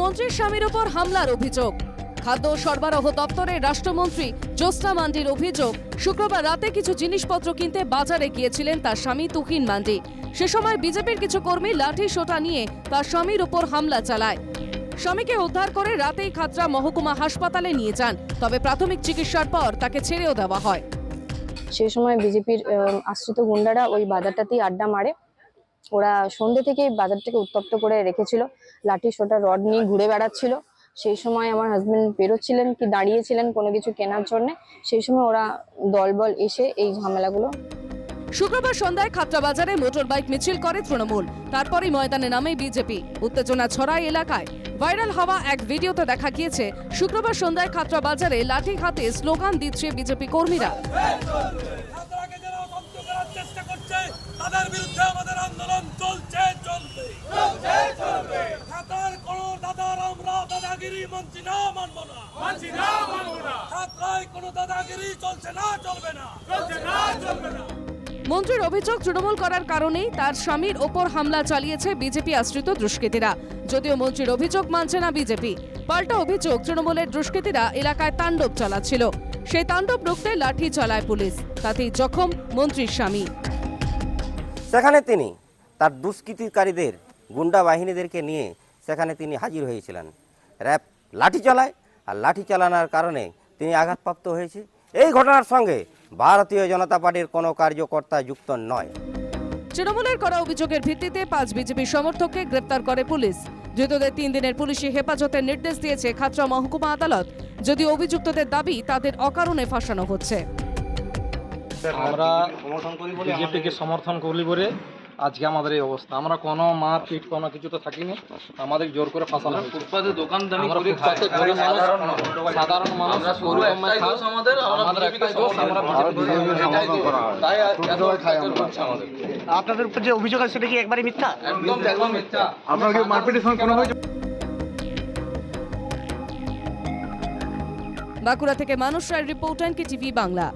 মন্ত্রীর স্বামীর উপর হামলার অভিযোগ। খাদ্য সরবরাহ দপ্তরের রাষ্ট্রমন্ত্রী জ্যোৎস্না মান্ডির অভিযোগ, শুক্রবার রাতে কিছু জিনিসপত্র কিনতে বাজারে গিয়েছিলেন তার স্বামী তুহিন মান্ডি। সে সময় বিজেপির কিছু কর্মী লাঠি সোটা নিয়ে তার স্বামীর উপর হামলা চালায়। স্বামীকে উদ্ধার করে রাতেই খাতরা মহকুমা হাসপাতালে নিয়ে যান, তবে প্রাথমিক চিকিৎসার পর তাকে ছেড়েও দেওয়া হয়। সেই সময় বিজেপির আশ্রিত গুন্ডারা ওই বাজারটাতেই আড্ডা মারে। ওরা সন্ধ্যে থেকে বাজারটাকে উত্তপ্ত করে রেখেছিল। লাঠি, সোটা, রড নিয়ে ঘুরে বেড়াচ্ছিল। সেই সময় আমার হাজবেন্ড বেরোচ্ছিলেন কি দাঁড়িয়েছিলেন কোনো কিছু কেনার জন্য। সেই সময় ওরা দলবল এসে এই ঝামেলাগুলো শুক্রবার সন্ধ্যায় খাতড়া বাজারে মোটর বাইক মিছিল করে তৃণমূল। তারপরই ময়দানে নামে বিজেপি। উত্তেজনা ছড়ায় এলাকায়। ভাইরাল হওয়া এক ভিডিওতে দেখা গিয়েছে, শুক্রবার সন্ধ্যায় খাতড়া বাজারে লাঠি হাতে স্লোগান দিচ্ছে বিজেপি কর্মীরা। দাদাগিরি মানছি না মানবো না। মানছি না মানবো না। ছাত্রায় কোন দাদাগিরি চলছে না চলবে না। চলছে না চলবে না। মন্ত্রীর অভিযোগ তৃণমূল করার কারণেই তার স্বামীর ওপর হামলা চালিয়েছে বিজেপি আশ্রিত দুষ্কৃতীরা। যদিও মন্ত্রীর অভিযোগ মানছে না বিজেপি। পাল্টা অভিযোগ তৃণমূলের দুষ্কৃতীরা এলাকায় তাণ্ডব চালাচ্ছিল। সেই তাণ্ডব রুখতে লাঠি চালায় পুলিশ। তাতেই জখম মন্ত্রীর স্বামী। সেখানে তিনি তার দুষ্কৃতিকারীদের গুন্ডা বাহিনীদেরকে নিয়ে সেখানে তিনি হাজির হয়েছিলেন। র্যাব লাঠি চালায় আর লাঠি চালানোর কারণে তিনি আঘাতপ্রাপ্ত হয়েছে। এই ঘটনার সঙ্গে ভারতীয় জনতা পার্টির কোনো কার্যকর্তা যুক্ত নয়। তৃণমূলের করা অভিযোগের ভিত্তিতে পাঁচ বিজেপি সমর্থককে গ্রেপ্তার করে পুলিশ। ধৃতদের তিন দিনের পুলিশি হেফাজতের নির্দেশ দিয়েছে খাতড়া মহকুমা আদালত। যদি অভিযুক্তদের দাবি তাদের অকারণে ফাঁসানো হচ্ছে। আমরা বিজেপিকে সমর্থন করি বলে আজকে আমাদের এই অবস্থা। আমরা কোনো মার পিট কোনো কিছুতে থাকিনি। আমাদের জোর করে ফাঁসানো হয়েছে। ফুটপাতে দোকানদানি করে গরিব মানুষ সাধারণ মানুষ আমাদের আপনাদের উপর যে অভিযোগ আছে সেটা কি একবারই মিথ্যা? একদম একদম মিথ্যা। আপনার কি মারপিটের সঙ্গে কোনো বাঁকুড়া থেকে মানুষ রায় রিপোর্ট টিভি বাংলা।